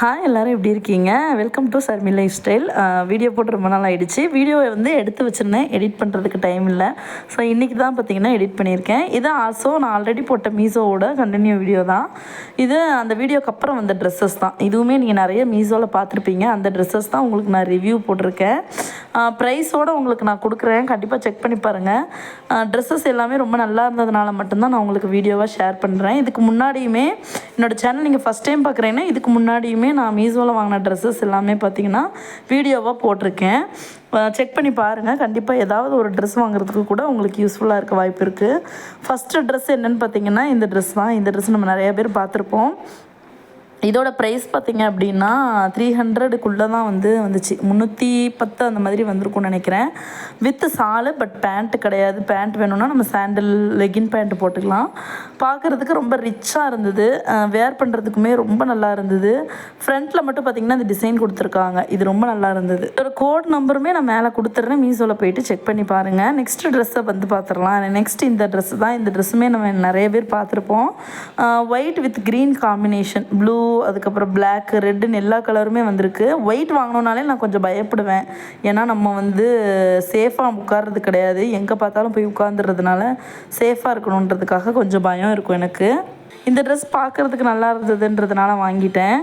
Hi எல்லோரும் எப்படி இருக்கீங்க? Welcome to Sharmi life style video போட்டு ரொம்ப நாள் ஆகிடுச்சு வீடியோவை வந்து எடுத்து வச்சுருந்தேன். எடிட் பண்ணுறதுக்கு டைம் இல்லை. ஸோ இன்றைக்கி தான் பார்த்தீங்கன்னா எடிட் பண்ணியிருக்கேன். இது ஆல்சோ நான் ஆல்ரெடி போட்ட மீசோவோட கண்டினியூ வீடியோ தான். இது அந்த வீடியோக்கு அப்புறம் வந்த ட்ரெஸ்ஸஸ் தான். இதுவுமே நீங்கள் நிறைய மீசோவில் பார்த்துருப்பீங்க. அந்த ட்ரெஸ்ஸஸ் தான் உங்களுக்கு நான் ரிவ்யூ போட்டிருக்கேன். ப்ரைஸோடு உங்களுக்கு நான் கொடுக்குறேன். கண்டிப்பாக செக் பண்ணி பாருங்கள் ட்ரெஸ்ஸஸ் எல்லாமே ரொம்ப நல்லா இருந்ததுனால மட்டும்தான் நான் உங்களுக்கு வீடியோவாக ஷேர் பண்ணுறேன் இதுக்கு முன்னாடியுமே என்னோடய சேனல் நீங்கள் ஃபஸ்ட் டைம் பார்க்குறீங்கன்னா இதுக்கு முன்னாடியுமே நான் மீஷோவில் வாங்கின ட்ரெஸ்ஸஸ் எல்லாமே பார்த்தீங்கன்னா வீடியோவாக போட்டிருக்கேன். செக் பண்ணி பாருங்கள் கண்டிப்பாக ஏதாவது ஒரு ட்ரெஸ் வாங்குறதுக்கு கூட உங்களுக்கு யூஸ்ஃபுல்லாக இருக்க வாய்ப்பு இருக்குது ஃபஸ்ட்டு ட்ரெஸ் என்னென்னு பார்த்தீங்கன்னா இந்த ட்ரெஸ் தான். இந்த ட்ரெஸ் நம்ம நிறையா பேர் பார்த்துருப்போம். இதோட ப்ரைஸ் பார்த்திங்க அப்படின்னா த்ரீ ஹண்ட்ரடுக்குள்ளே தான் வந்து வந்துச்சு. முந்நூற்றி பத்து அந்த மாதிரி வந்திருக்கும்னு நினைக்கிறேன். வித் சாலு பட் பேண்ட்டு கிடையாது. பேண்ட் வேணும்னா நம்ம சாண்டில் லெகின் பேண்ட்டு போட்டுக்கலாம். பார்க்குறதுக்கு ரொம்ப ரிச்சாக இருந்தது. வேர் பண்ணுறதுக்குமே ரொம்ப நல்லா இருந்தது. ஃப்ரண்ட்டில் மட்டும் பார்த்திங்கன்னா இந்த டிசைன் கொடுத்துருக்காங்க. இது ரொம்ப நல்லா இருந்தது. இதோட கோட் நம்பருமே நான் மேலே கொடுத்துட்றேன் மீஷோவில் போயிட்டு செக் பண்ணி பாருங்கள் நெக்ஸ்ட் ட்ரெஸ்ஸை வந்து பார்த்துடலாம். நெக்ஸ்ட் இந்த ட்ரெஸ் தான். இந்த ட்ரெஸ்ஸுமே நம்ம நிறைய பேர் பார்த்துருப்போம். White with green combination blue அதுக்கப்புறம் பிளாக் ரெட்டுன்னு எல்லா கலருமே வந்திருக்கு. ஒயிட் வாங்கினோனாலே நான் கொஞ்சம் பயப்படுவேன். ஏன்னா நம்ம வந்து சேஃபாக உட்கார்றது கிடையாது. எங்கே பார்த்தாலும் போய் உட்காந்துறதுனால சேஃபாக இருக்கணுன்றதுக்காக கொஞ்சம் பயம் இருக்கும் எனக்கு. இந்த ட்ரெஸ் பார்க்குறதுக்கு நல்லா இருந்ததுன்றதுனால வாங்கிட்டேன்.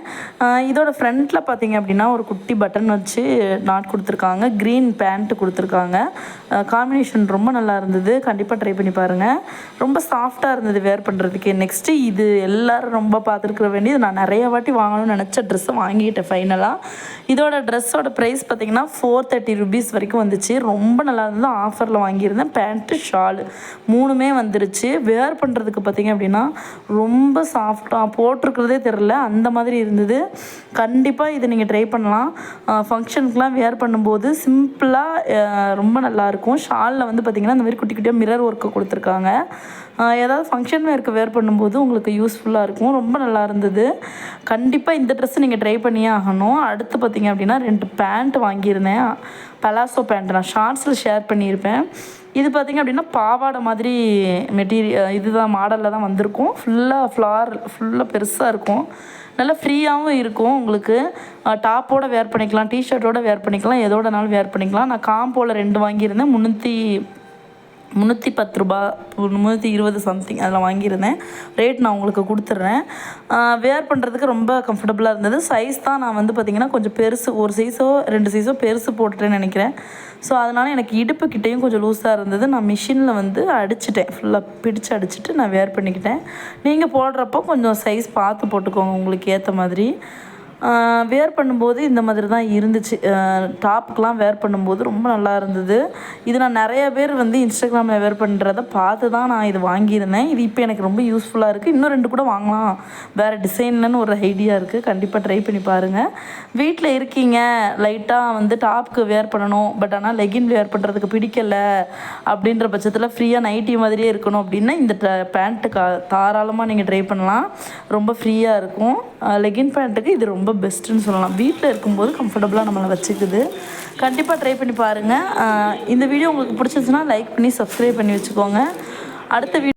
இதோட ஃப்ரண்ட்டில் பார்த்தீங்க அப்படின்னா ஒரு குட்டி பட்டன் வச்சு நாட் கொடுத்துருக்காங்க. க்ரீன் பேண்ட்டு கொடுத்துருக்காங்க. காம்பினேஷன் ரொம்ப நல்லா இருந்தது. கண்டிப்பாக ட்ரை பண்ணி பாருங்கள் ரொம்ப சாஃப்டாக இருந்தது வேர் பண்ணுறதுக்கு நெக்ஸ்ட்டு இது எல்லோரும் ரொம்ப பார்த்துருக்குற வேண்டியது. நான் நிறைய வாட்டி வாங்கணும்னு நினச்ச ட்ரெஸ்ஸை வாங்கிட்டேன் ஃபைனலாக இதோட ட்ரெஸ்ஸோட ப்ரைஸ் பார்த்திங்கன்னா ஃபோர் தேர்ட்டி ருபீஸ் வரைக்கும் வந்துச்சு. ரொம்ப நல்லா இருந்தது. ஆஃபரில் வாங்கியிருந்தேன். பேண்ட்டு ஷாலு மூணுமே வந்துருச்சு. வேர் பண்ணுறதுக்கு பார்த்திங்க அப்படின்னா ரொம்ப சாஃப்டாக போட்டிருக்கிறதே தெரில அந்த மாதிரி இருந்தது. கண்டிப்பாக இதை நீங்கள் ட்ரை பண்ணலாம். ஃபங்க்ஷனுக்குலாம் வேர் பண்ணும்போது சிம்பிளாக ரொம்ப நல்லாயிருக்கும் ஷாலில் வந்து பார்த்திங்கன்னா இந்த மாதிரி குட்டி குட்டியாக மிரர் ஒர்க்கு கொடுத்துருக்காங்க. ஏதாவது ஃபங்க்ஷன் வேர்க்கு வேர் பண்ணும்போது உங்களுக்கு யூஸ்ஃபுல்லாக இருக்கும். ரொம்ப நல்லா இருந்தது. கண்டிப்பாக இந்த ட்ரெஸ்ஸை நீங்கள் ட்ரை பண்ணியே ஆகணும். அடுத்து பார்த்திங்க அப்படின்னா ரெண்டு பேண்ட் வாங்கியிருந்தேன். பலாசோ பேண்ட் நான் ஷார்ட்ஸில் ஷேர் பண்ணியிருப்பேன். இது பார்த்திங்க அப்படின்னா பாவாடை மாதிரி மெட்டீரியல் இதுதான் மாடலில் தான் வந்திருக்கும். ஃபுல்லாக ஃப்ளார் ஃபுல்லாக பெருசாக இருக்கும். நல்லா ஃப்ரீயாகவும் இருக்கும் உங்களுக்கு. டாப்போடு வேர் பண்ணிக்கலாம் டிஷர்ட்டோட வேர் பண்ணிக்கலாம் எதோடனாலும் வேர் பண்ணிக்கலாம். நான் காம்போவில் ரெண்டு வாங்கியிருந்தேன். முந்நூற்றி முந்நூற்றி பத்து ரூபா முந்நூற்றி இருபது சம்திங் அதில் வாங்கியிருந்தேன். ரேட் நான் உங்களுக்கு கொடுத்துட்றேன் வேர் பண்ணுறதுக்கு ரொம்ப கம்ஃபர்டபுளாக இருந்தது. சைஸ் தான் நான் வந்து பார்த்திங்கன்னா கொஞ்சம் பெருசு ஒரு சைஸோ ரெண்டு சைஸோ பெருசு போட்டுட்டேன்னு நினைக்கிறேன். ஸோ அதனால் எனக்கு இடுப்பு கிட்டேயும் கொஞ்சம் லூஸாக இருந்தது. நான் மிஷினில் வந்து அடிச்சிட்டேன். ஃபுல்லாக பிடிச்சு அடிச்சுட்டு நான் வேர் பண்ணிக்கிட்டேன். நீங்கள் போடுறப்போ கொஞ்சம் சைஸ் பார்த்து போட்டுக்கோங்க. உங்களுக்கு ஏற்ற மாதிரி. வேர் பண்ணும்போது இந்த மாதிரி தான் இருந்துச்சு டாப்புக்கெலாம் வேர் பண்ணும்போது ரொம்ப நல்லா இருந்தது. இது நான் நிறைய பேர் வந்து இன்ஸ்டாகிராமில் வேர் பண்ணுறத பார்த்து தான் நான் இது வாங்கியிருந்தேன். இது இப்போ எனக்கு ரொம்ப யூஸ்ஃபுல்லாக இருக்குது இன்னும் ரெண்டு கூட வாங்கலாம். வேறு டிசைன்லன்னு ஒரு ஐடியா இருக்குது கண்டிப்பாக ட்ரை பண்ணி பாருங்கள் வீட்டில் இருக்கீங்க. லைட்டாக வந்து டாப்க்கு வேர் பண்ணணும். பட் ஆனால் லெகின் வேர் பண்ணுறதுக்கு பிடிக்கலை. அப்படின்ற பட்சத்தில் ஃப்ரீயாக நைட்டி மாதிரியே இருக்கணும் அப்படின்னா இந்த பேண்ட்டு கா தாராளமாக நீங்கள் ட்ரை பண்ணலாம். ரொம்ப ஃப்ரீயாக இருக்கும். லெகின் பேண்ட்டுக்கு இது ரொம்ப பெஸ்ட்டுன்னு சொல்லலாம். வீட்டில் இருக்கும்போது கம்ஃபர்டபுளாக நம்மளை வச்சுக்குது. கண்டிப்பாக ட்ரை பண்ணி பாருங்கள் இந்த வீடியோ உங்களுக்கு பிடிச்சிருச்சுன்னா லைக் பண்ணி சப்ஸ்கிரைப் பண்ணி வச்சுக்கோங்க. அடுத்த வீடியோ